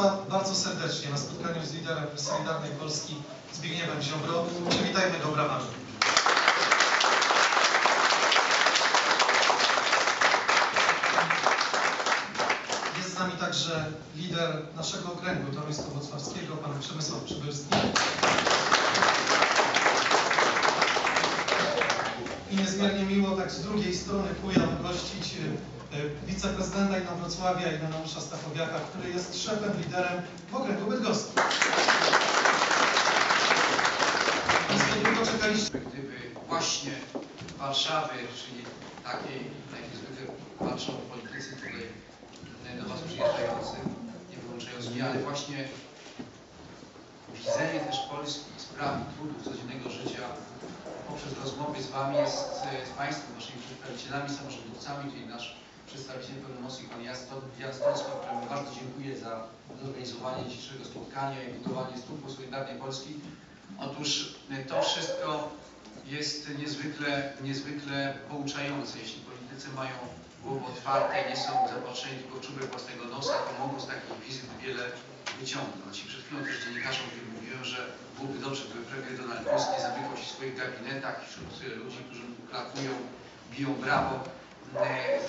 Państwa bardzo serdecznie na spotkaniu z liderem Solidarnej Polski Zbigniewem Ziobro. Przywitajmy go brawami. Jest z nami także lider naszego okręgu toruńsko-wrocławskiego, pan Przemysław Przybylski. I niezmiernie miło tak z drugiej strony Kuja gościć e, wiceprezydenta Inowrocławia Ireneusza Stachowiaka, który jest szefem, liderem w okręgu długo czekaliście. perspektywy właśnie Warszawy, czyli takiej, jakiej zwykle patrzą politycy tutaj do Was przyjeżdżający, nie wyłączając mnie, ale właśnie widzenie też Polski, spraw i trudów codziennego życia poprzez rozmowy z Wami jest e, z Państwem, Waszymi przedstawicielami, samorządowcami, czyli nasz przedstawiciel pełnomocnik Pan Stocka, któremu bardzo dziękuję za zorganizowanie dzisiejszego spotkania i budowanie struktur Solidarnej Polski. Otóż e, to wszystko jest niezwykle, niezwykle pouczające. Jeśli politycy mają głowy otwarte nie są zapatrzeni tylko w czubek własnego nosa, to mogą z takich wizyt wiele wyciągnąć. I przed chwilą też dziennikarzom mówiłem, że byłoby dobrze, gdyby premier Donald nie zamykał się w swoich gabinetach wśród ludzi, którzy klapują, biją brawo. E, e,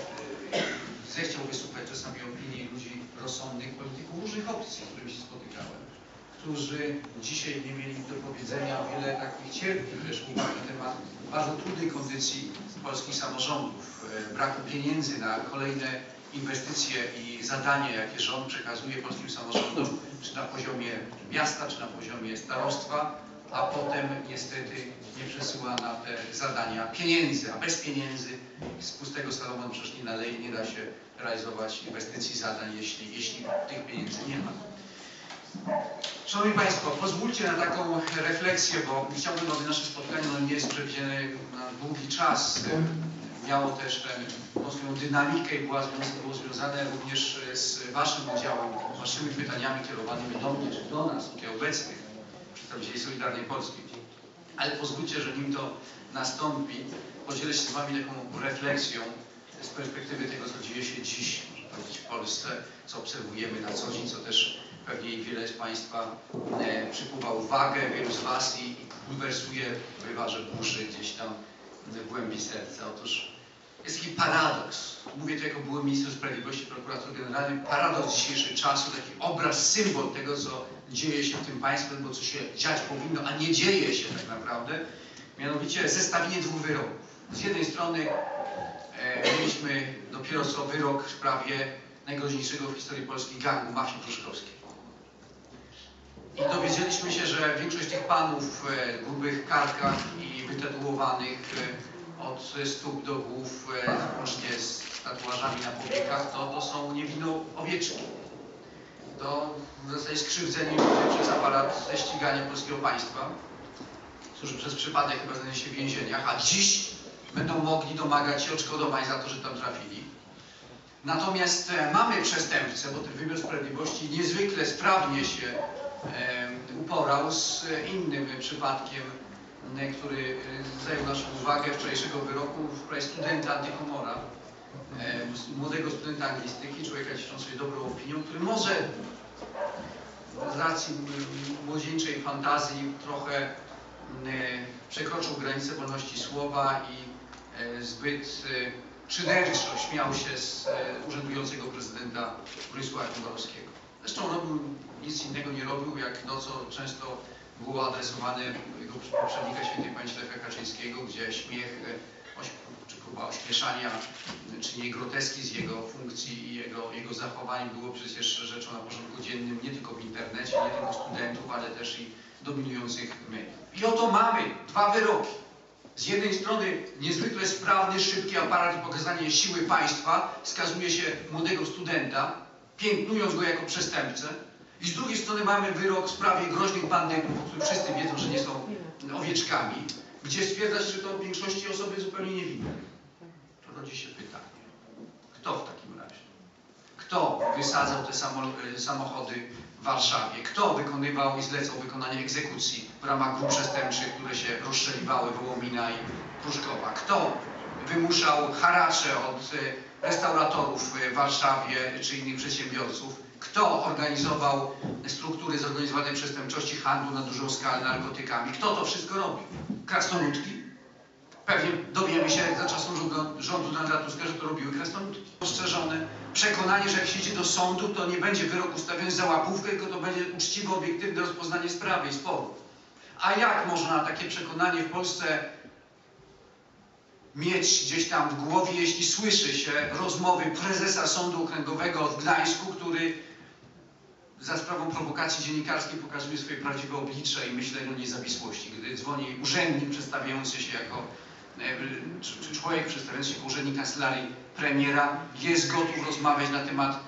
Zechciał wysłuchać czasami opinii ludzi rozsądnych, polityków różnych opcji, z którymi się spotykałem którzy dzisiaj nie mieli do powiedzenia wiele takich cierpkich też uwag na temat bardzo trudnej kondycji polskich samorządów, e, braku pieniędzy na kolejne inwestycje i zadania, jakie rząd przekazuje polskim samorządom, czy na poziomie miasta, czy na poziomie starostwa, a potem niestety nie przesyła na te zadania pieniędzy, a bez pieniędzy z pustego Salomon przecież nie naleje, nie da się realizować inwestycji, zadań, jeśli, jeśli tych pieniędzy nie ma. Szanowni Państwo, pozwólcie na taką refleksję, bo chciałbym, aby nasze spotkanie no, nie jest przewidziane na długi czas. Miało też tę swoją dynamikę i była było związane również z Waszym udziałem, Waszymi pytaniami kierowanymi do mnie, czy do nas, tutaj obecnych, przedstawicieli Solidarnej Polski. Ale pozwólcie, że nim to nastąpi, podzielę się z Wami taką refleksją z perspektywy tego, co dzieje się dziś w Polsce, co obserwujemy na co dzień, co też pewnie wiele z Państwa e, przykuwa uwagę, wielu z Was i, bulwersuje w wywarze burzy gdzieś tam w głębi serca. Otóż jest taki paradoks. Mówię to jako były minister sprawiedliwości, prokurator generalny. Paradoks dzisiejszych czasów, taki obraz, symbol tego, co dzieje się w tym państwie, bo co się dziać powinno, a nie dzieje się tak naprawdę. Mianowicie zestawienie dwóch wyroków. Z jednej strony e, mieliśmy dopiero co wyrok w sprawie najgroźniejszego w historii Polski gangu mafii pruszkowskiej. I dowiedzieliśmy się, że większość tych panów e, w grubych karkach i wytatuowanych e, od stóp do głów, e, łącznie z tatuażami na powiekach, to, to są niewinne owieczki. To w zasadzie skrzywdzeni przez aparat ścigania polskiego państwa, którzy przez przypadek chyba znaleźli się w więzieniach, a dziś będą mogli domagać się odszkodowań za to, że tam trafili. Natomiast e, mamy przestępcę, bo ten wymiar sprawiedliwości niezwykle sprawnie się e, uporał z innym przypadkiem, e, który zajął naszą uwagę wczorajszego wyroku w sprawie studenta antykomora, młodego studenta anglistyki, człowieka cieszącego się dobrą opinią, który może z racji młodzieńczej fantazji trochę m, przekroczył granicę wolności słowa i e, zbyt e, szyderczo śmiał się z e, urzędującego prezydenta Bronisława Komorowskiego. Zresztą robił nic innego nie robił, jak to, co często było adresowane jego poprzednika świętej pamięci Lecha Kaczyńskiego, gdzie śmiech e, próba ośmieszania, czy nie groteski z jego funkcji i jego, jego zachowań było przecież rzeczą na porządku dziennym nie tylko w internecie, nie tylko studentów, ale też i dominujących mediów. I oto mamy dwa wyroki. Z jednej strony niezwykle sprawny, szybki aparat i pokazanie siły państwa skazuje się młodego studenta, piętnując go jako przestępcę. I z drugiej strony mamy wyrok w sprawie groźnych bandytów, o których wszyscy wiedzą, że nie są owieczkami, gdzie stwierdza się, że to w większości osoby zupełnie niewinne. Rodzi się pytanie, kto w takim razie? Kto wysadzał te y, samochody w Warszawie? Kto wykonywał i zlecał wykonanie egzekucji w ramach grup przestępczych, które się rozstrzeliwały Wołomina i Pruszkowa? Kto wymuszał haracze od y, restauratorów w Warszawie czy innych przedsiębiorców? Kto organizował struktury zorganizowanej przestępczości, handlu na dużą skalę narkotykami? Kto to wszystko robił? Krasnoludki? Pewnie dowiemy się za czasów rządu, rządu Donalda Tuska, że to robiły krasnoludki. Postrzeżone przekonanie, że jak się idzie do sądu, to nie będzie wyrok ustawiony za łapówkę, tylko to będzie uczciwe, obiektywne rozpoznanie sprawy i sporu. A jak można takie przekonanie w Polsce mieć gdzieś tam w głowie, jeśli słyszy się rozmowy prezesa Sądu Okręgowego w Gdańsku, który za sprawą prowokacji dziennikarskiej pokazuje swoje prawdziwe oblicze i myślenie o niezawisłości, gdy dzwoni urzędnik przedstawiający się jako człowiek przedstawiający się jako urzędnik kancelarii premiera jest gotów rozmawiać na temat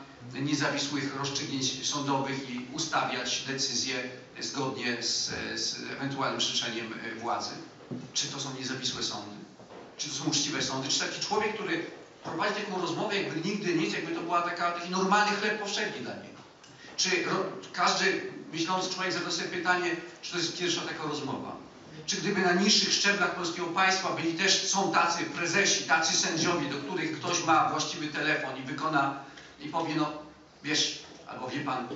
niezawisłych rozstrzygnięć sądowych i ustawiać decyzje zgodnie z, z ewentualnym życzeniem władzy. Czy to są niezawisłe sądy? Czy to są uczciwe sądy? Czy taki człowiek, który prowadzi taką rozmowę, jakby nigdy nic, jakby to była taka, taki normalny chleb powszedni dla niego? Czy ro, każdy myślący człowiek zada sobie pytanie, czy to jest pierwsza taka rozmowa? Czy gdyby na niższych szczeblach polskiego państwa byli też, są tacy prezesi, tacy sędziowie, do których ktoś ma właściwy telefon i wykona i powie, no wiesz, albo wie pan,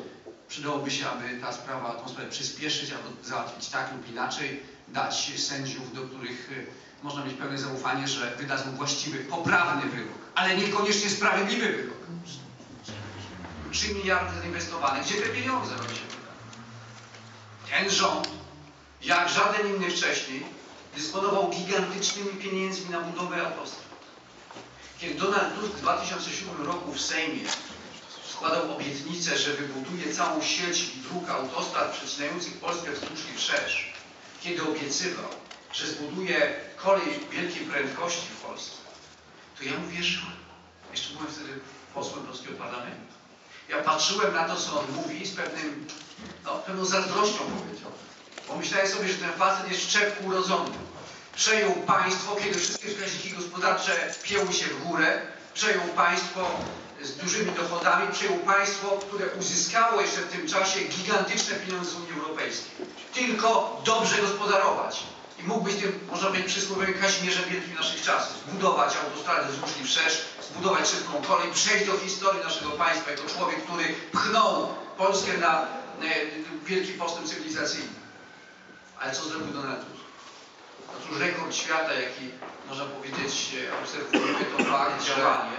przydałoby się, aby ta sprawa, tą sprawę przyspieszyć albo załatwić tak lub inaczej, dać sędziów, do których y, można mieć pełne zaufanie, że wydadzą właściwy, poprawny wyrok, ale niekoniecznie sprawiedliwy wyrok. 3 miliardy zainwestowane. Gdzie te pieniądze oni się? Ten rząd, jak żaden inny wcześniej, dysponował gigantycznymi pieniędzmi na budowę autostrad. Kiedy Donald Tusk w 2007 roku w Sejmie składał obietnicę, że wybuduje całą sieć dróg autostrad przecinających Polskę wzdłuż i wszerz, kiedy obiecywał, że zbuduje kolej wielkiej prędkości w Polsce, to ja mu wierzyłem. Jeszcze byłem wtedy posłem polskiego parlamentu. Ja patrzyłem na to, co on mówi z pewnym, no, pewną zazdrością powiedział. Bo myślałem sobie, że ten facet jest czepku urodzony. Przejął państwo, kiedy wszystkie wskaźniki gospodarcze pieły się w górę. Przejął państwo z dużymi dochodami. Przejął państwo, które uzyskało jeszcze w tym czasie gigantyczne pieniądze z Unii Europejskiej. Tylko dobrze gospodarować. I mógł być tym, można powiedzieć, przysłowiowym Kazimierzem Wielkim naszych czasów. Zbudować autostradę wzdłuż i wszerz, zbudować szybką kolej, przejść do historii naszego państwa jako człowiek, który pchnął Polskę na e, wielki postęp cywilizacyjny. Ale co zrobił Donald Tusk? Otóż rekord świata, jaki można powiedzieć e, obserwujemy, to fakt, działanie,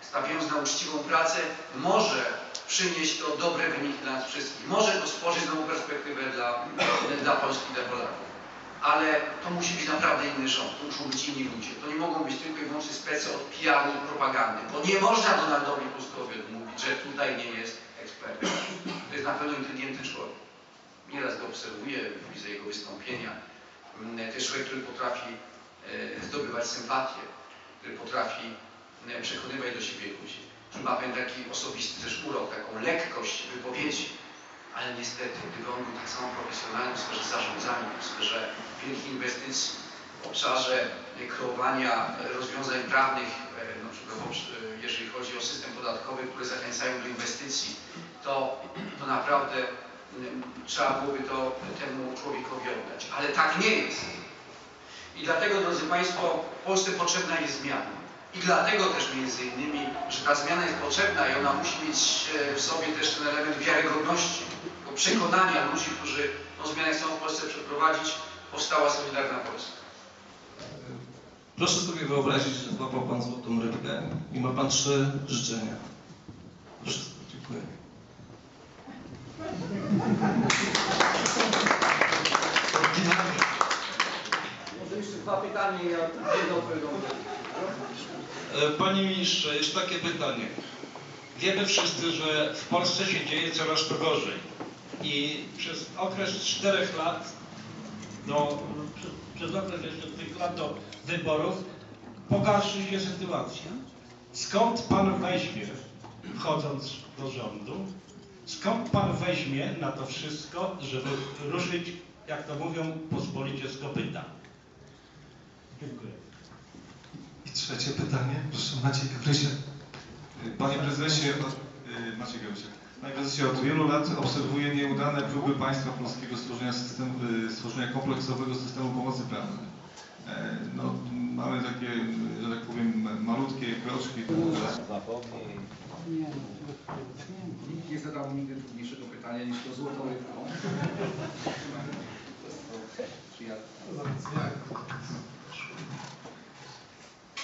stawiając na uczciwą pracę, może przynieść to dobre wyniki dla nas wszystkich. Może to stworzyć nową perspektywę dla, dla Polski dla Polaków. Ale to musi być naprawdę inny rząd, to muszą być inni ludzie. To nie mogą być tylko i wyłącznie specy od PR-u i propagandy. Bo nie można Donaldowi Tuskowi odmówić, że tutaj nie jest ekspertem. To jest na pewno inteligentny człowiek. Obserwuję, widzę jego wystąpienia. Mm, To jest człowiek, który potrafi e, zdobywać sympatię, który potrafi e, przekonywać do siebie ludzi, który ma pewien taki osobisty też urok, taką lekkość wypowiedzi. Ale niestety, gdyby on był tak samo profesjonalny w sferze zarządzania, w sferze wielkich inwestycji, w obszarze e, kreowania rozwiązań prawnych, na przykład jeżeli chodzi o system podatkowy, które zachęcają do inwestycji, to, to naprawdę trzeba byłoby to temu człowiekowi oddać. Ale tak nie jest. I dlatego, drodzy Państwo, Polsce potrzebna jest zmiana. I dlatego też między innymi, że ta zmiana jest potrzebna i ona musi mieć e, w sobie też ten element wiarygodności, tego przekonania ludzi, którzy tą zmianę chcą w Polsce przeprowadzić, powstała Solidarna Polska. Proszę sobie wyobrazić, że złapał Pan złotą rybkę i ma Pan trzy życzenia. Wszystko. Dziękuję. Jeszcze dwa pytania. E, Panie Ministrze, jest takie pytanie. Wiemy wszyscy, że w Polsce się dzieje coraz to gorzej. I przez okres czterech lat, do, przez, przez okres jeszcze tych lat do wyborów, pogarszy się sytuacja. Skąd Pan weźmie, wchodząc do rządu, skąd Pan weźmie na to wszystko, żeby ruszyć, jak to mówią, pospolicie z kopyta? Dziękuję. I trzecie pytanie, proszę Maciej Gabrysia. Panie prezesie, od, y, Maciej Gałczyk. Panie prezesie, od wielu lat obserwuję nieudane próby państwa polskiego stworzenia, systemu, y, stworzenia kompleksowego systemu pomocy prawnej. E, No, mamy takie, że tak powiem, malutkie kroki rączki. Nikt nie zadał nigdy trudniejszego pytania niż to złotą rybką.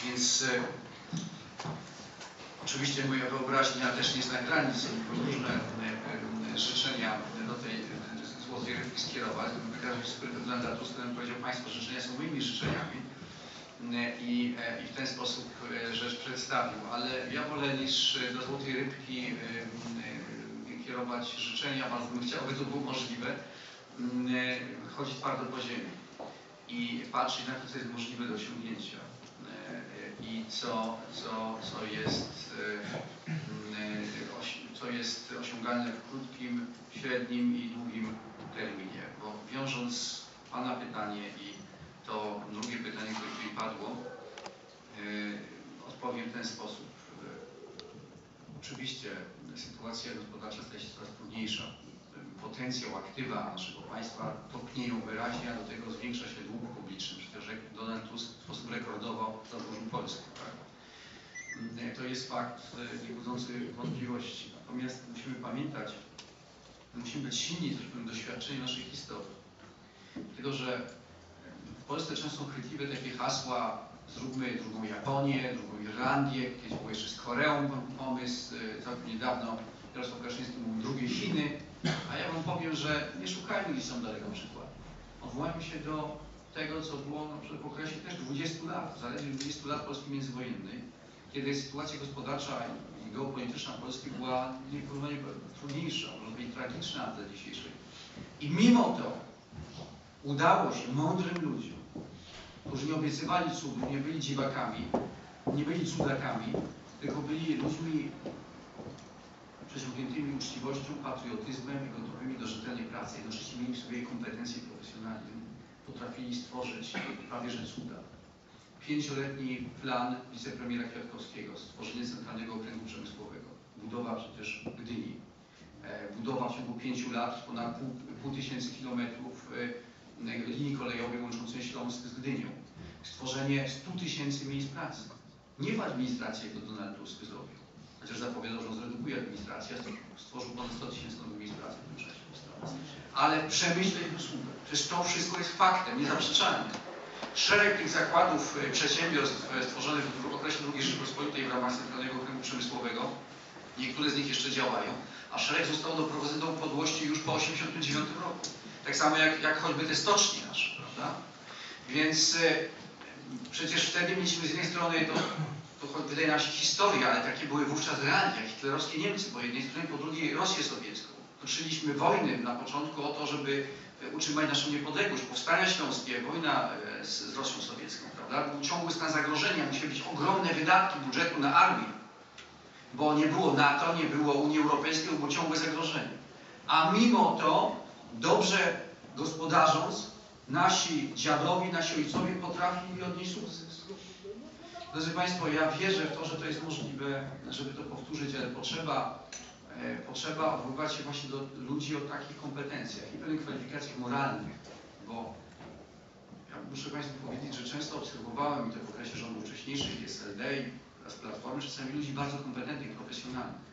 Więc e, oczywiście moja wyobraźnia też nie zna granic, mogę różne e, e, życzenia do tej e, złotej rybki skierować. Wykażę sobie prezydenta Tusk, który powiedział, Państwo życzenia są moimi życzeniami e, i, e, i w ten sposób e, rzecz przedstawił. Ale ja wolę niż e, do złotej rybki kierować życzenia, bardzo bym chciał, aby to było możliwe, m, e, chodzić twardo po ziemi i patrzeć na to, co jest możliwe do osiągnięcia i co, co, co, jest, mm, co jest osiągalne w krótkim, średnim i długim terminie. Bo wiążąc Pana pytanie i to drugie pytanie, które tutaj padło, odpowiem w ten sposób. Oczywiście sytuacja gospodarcza staje się coraz trudniejsza. Potencjał aktywa naszego państwa topnieją wyraźnie, a do tego zwiększa się dług publiczny. Przecież Donald Tusk w sposób rekordowo zadłużył Polskę. Tak? Mm, To jest fakt e, nie budzący wątpliwości. Natomiast musimy pamiętać, musimy być silni w tym doświadczeniu naszej historii. Dlatego, że w Polsce często są chwytliwe takie hasła zróbmy drugą Japonię, drugą Irlandię, kiedyś był jeszcze z Koreą pomysł, y, całkiem niedawno Jarosław Kaczyński mówił drugie Chiny, a ja wam powiem, że nie szukajmy gdzieś są daleko przykład. Odwołajmy się do tego, co było na przykład w okresie też 20 lat, zaledwie 20 lat Polski międzywojennej, kiedy sytuacja gospodarcza i geopolityczna Polski była nieporównanie trudniejsza, może być tragiczna dla dzisiejszej. I mimo to udało się mądrym ludziom, którzy nie obiecywali cudów, nie byli dziwakami, nie byli cudakami, tylko byli ludźmi przesiąkniętymi uczciwością, patriotyzmem i gotowymi do rzetelnej pracy. Jednocześnie mieli w sobie kompetencje i profesjonalizm. Potrafili stworzyć prawie że cuda. Pięcioletni plan wicepremiera Kwiatkowskiego, stworzenie Centralnego Okręgu Przemysłowego, budowa przecież Gdyni, e, budowa w ciągu pięciu lat ponad pół, pół tysięcy kilometrów e, linii kolejowej łączącej Śląsk z Gdynią, stworzenie 100 tysięcy miejsc pracy. Nie w administracji, jak to Donald Tusk zrobił, chociaż zapowiadał, że on zredukuje administrację, stworzył ponad 100 tysięcy nowych miejsc pracy w tym czasie. Ale w przemyśle i w usługach. Przecież to wszystko jest faktem, niezaprzeczalnym. Szereg tych zakładów, e, przedsiębiorstw e, stworzonych w okresie II Rzeczypospolitej w ramach Centralnego Okręgu Przemysłowego, niektóre z nich jeszcze działają, a szereg zostało doprowadzone do upadłości już po 1989 roku. Tak samo jak, jak choćby te stocznie nasze, prawda? Więc e, przecież wtedy mieliśmy z jednej strony to, to choć wydaje nam się ale takie były wówczas realia, hitlerowskie Niemcy po jednej stronie, po drugiej Rosję sowiecką. Toczyliśmy wojny na początku o to, żeby e, utrzymać naszą niepodległość. Powstania śląskie, wojna e, z, z Rosją sowiecką, prawda? Był ciągły stan zagrożenia, musiały być ogromne wydatki budżetu na armię, bo nie było NATO, nie było Unii Europejskiej, było ciągłe zagrożenie. A mimo to, dobrze gospodarząc, nasi dziadowie, nasi ojcowie potrafili odnieść sukces. Drodzy Państwo, ja wierzę w to, że to jest możliwe, żeby to powtórzyć, ale potrzeba, e, potrzeba odwoływać się właśnie do ludzi o takich kompetencjach i pewnych kwalifikacjach moralnych, bo ja muszę Państwu powiedzieć, że często obserwowałem i to w okresie rządów wcześniejszych, SLD i oraz Platformy, czasami ludzi bardzo kompetentnych, profesjonalnych.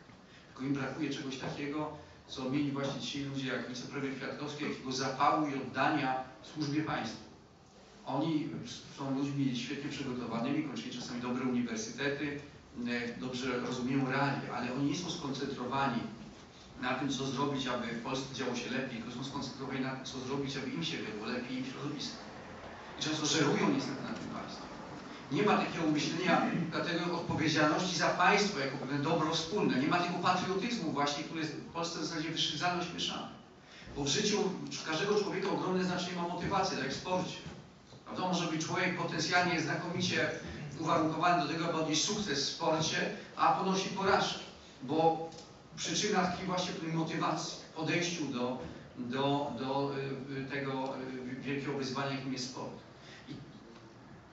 Tylko im brakuje czegoś takiego, co mieli właśnie ci ludzie jak wicepremier Kwiatkowski, jakiego zapału i oddania służbie państwu. Oni są ludźmi świetnie przygotowanymi, kończyli czasami dobre uniwersytety, e, dobrze rozumieją realia, ale oni nie są skoncentrowani na tym, co zrobić, aby w Polsce działo się lepiej, tylko są skoncentrowani na tym, co zrobić, aby im się było lepiej im środowisku. I często żerują niestety na tym państwie. Nie ma takiego myślenia, dlatego odpowiedzialności za państwo jako pewne dobro wspólne. Nie ma tego patriotyzmu właśnie, który jest w Polsce w zasadzie wyszydzany, ośmieszany. Bo w życiu każdego człowieka ogromne znaczenie ma motywacja, tak jak w sporcie. Prawda? Może być człowiek potencjalnie znakomicie uwarunkowany do tego, aby odnieść sukces w sporcie, a ponosi porażkę. Bo przyczyna tkwi właśnie w tej motywacji, podejściu do, do, do y, tego y, wielkiego wyzwania, jakim jest sport.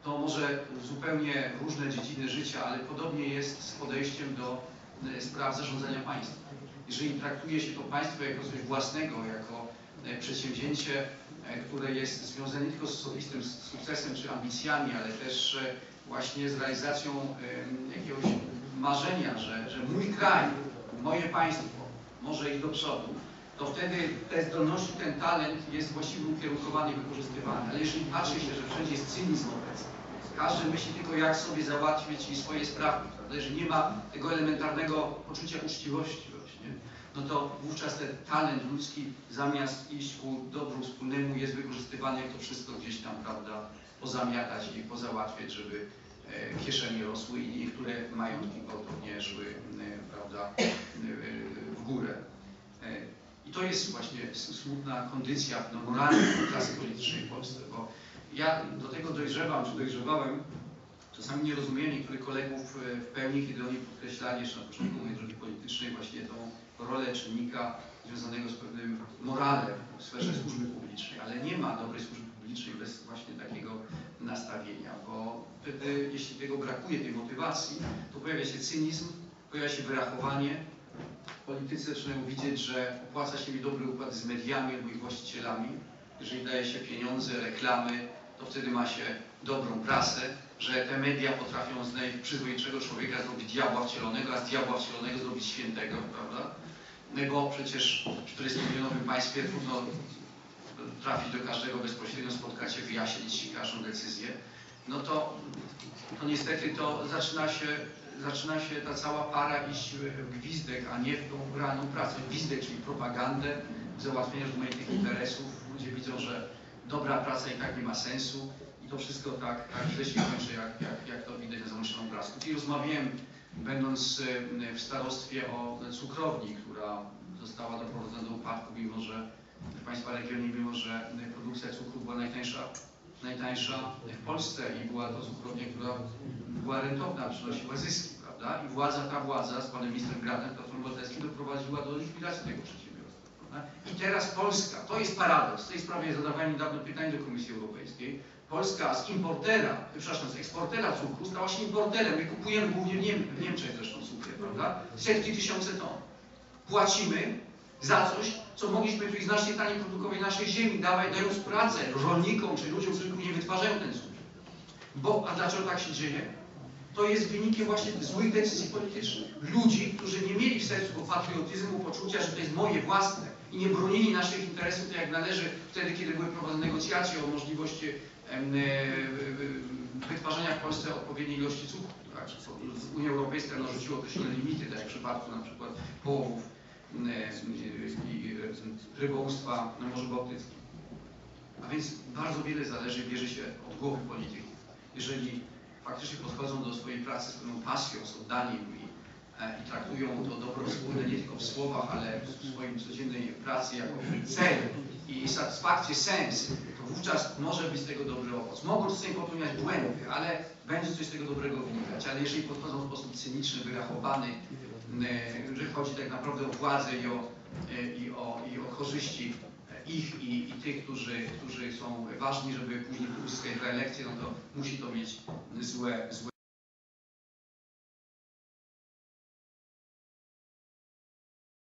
To może zupełnie różne dziedziny życia, ale podobnie jest z podejściem do y, spraw zarządzania państwem. Jeżeli traktuje się to państwo jako coś własnego, jako e, przedsięwzięcie, e, które jest związane nie tylko z osobistym sukcesem czy ambicjami, ale też e, właśnie z realizacją jakiegoś marzenia, że, że mój kraj, moje państwo może iść do przodu, to wtedy te zdolności, ten talent jest właściwie ukierunkowany i wykorzystywany. Ale jeżeli patrzy się, że wszędzie jest cynizm obecny, każdy myśli tylko jak sobie załatwić i swoje sprawy, prawda? jeżeli nie ma tego elementarnego poczucia uczciwości właśnie, no to wówczas ten talent ludzki zamiast iść ku dobru wspólnemu jest wykorzystywany, jak to wszystko gdzieś tam, prawda, pozamiatać i pozałatwiać, żeby e, kieszenie rosły i niektóre majątki gwałtownie szły, e, prawda, e, w górę. E, I to jest właśnie smutna kondycja no, moralna klasy politycznej w Polsce, bo ja do tego dojrzewam, czy dojrzewałem, czasami nie rozumiem niektórych kolegów e, w pełni, kiedy oni podkreślali jeszcze na początku mojej drogi politycznej właśnie tą rolę czynnika związanego z pewnym moralem w sferze służby publicznej, ale nie ma dobrej służby publicznej bez właśnie takiego nastawienia, bo wtedy, jeśli tego brakuje, tej motywacji, to pojawia się cynizm, pojawia się wyrachowanie, politycy zaczynają widzieć, że opłaca się mieć dobry układ z mediami albo ich właścicielami. Jeżeli daje się pieniądze, reklamy, to wtedy ma się dobrą prasę, że te media potrafią z najprzyzwoitszego człowieka zrobić diabła wcielonego, a z diabła wcielonego zrobić świętego, prawda? No bo przecież w 40-milionowym państwie trudno trafić do każdego bezpośrednio, spotkać się, wyjaśnić każdą decyzję. No to, to niestety to zaczyna się zaczyna się ta cała para iść w gwizdek, a nie w tą realną pracę. Gwizdek, czyli propagandę, załatwienie rozmaitych interesów. Ludzie widzą, że dobra praca i tak nie ma sensu i to wszystko tak, tak źle się kończy, jak, jak, jak to widać na załączonym obrazku. I rozmawiałem, będąc w starostwie o cukrowni, która została doprowadzona do upadku, mimo że w Państwa regionie, mimo że produkcja cukru była najtańsza najtańsza w Polsce i była to cukrownia, która była rentowna, przynosiła zyski, prawda? I władza, ta władza z panem ministrem Granem, Platformy Obywatelskiej doprowadziła do likwidacji tego przedsiębiorstwa. Prawda? I teraz Polska, to jest paradoks, w tej sprawie zadawałem niedawno pytanie do Komisji Europejskiej, Polska z importera, przepraszam, z eksportera cukru stała się importerem. My kupujemy głównie w, Niem w Niemczech zresztą cukier, prawda? Setki tysiące ton. Płacimy za coś, co mogliśmy tu znacznie taniej produkować na naszej ziemi, dawaj, dając pracę rolnikom czy ludziom, którzy później wytwarzają ten cukier. Bo, a dlaczego tak się dzieje? To jest wynikiem właśnie złych decyzji politycznych. Ludzi, którzy nie mieli w sercu patriotyzmu, poczucia, że to jest moje własne i nie bronili naszych interesów tak jak należy wtedy, kiedy były prowadzone negocjacje o możliwości e, wytwarzania w Polsce odpowiedniej ilości cukru. Tak? Unia Europejska narzuciła określone limity, tak jak w przypadku na przykład połowów rybołówstwa na Morzu Bałtyckim. A więc bardzo wiele zależy, bierze się od głowy polityków. Jeżeli faktycznie podchodzą do swojej pracy z pewną pasją, z oddaniem i, e, i traktują to dobro wspólne nie tylko w słowach, ale w swojej codziennej pracy jako cel i satysfakcję, sens, to wówczas może być z tego dobry owoc. Mogą czasami popełniać błędy, ale będzie coś z tego dobrego wynikać. Ale jeżeli podchodzą w sposób cyniczny, wyrachowany, e, że chodzi tak naprawdę o władzę i o, e, i o, i o korzyści ich i, i tych, którzy, którzy są ważni, żeby później uzyskać reelekcję, no to musi to mieć złe, złe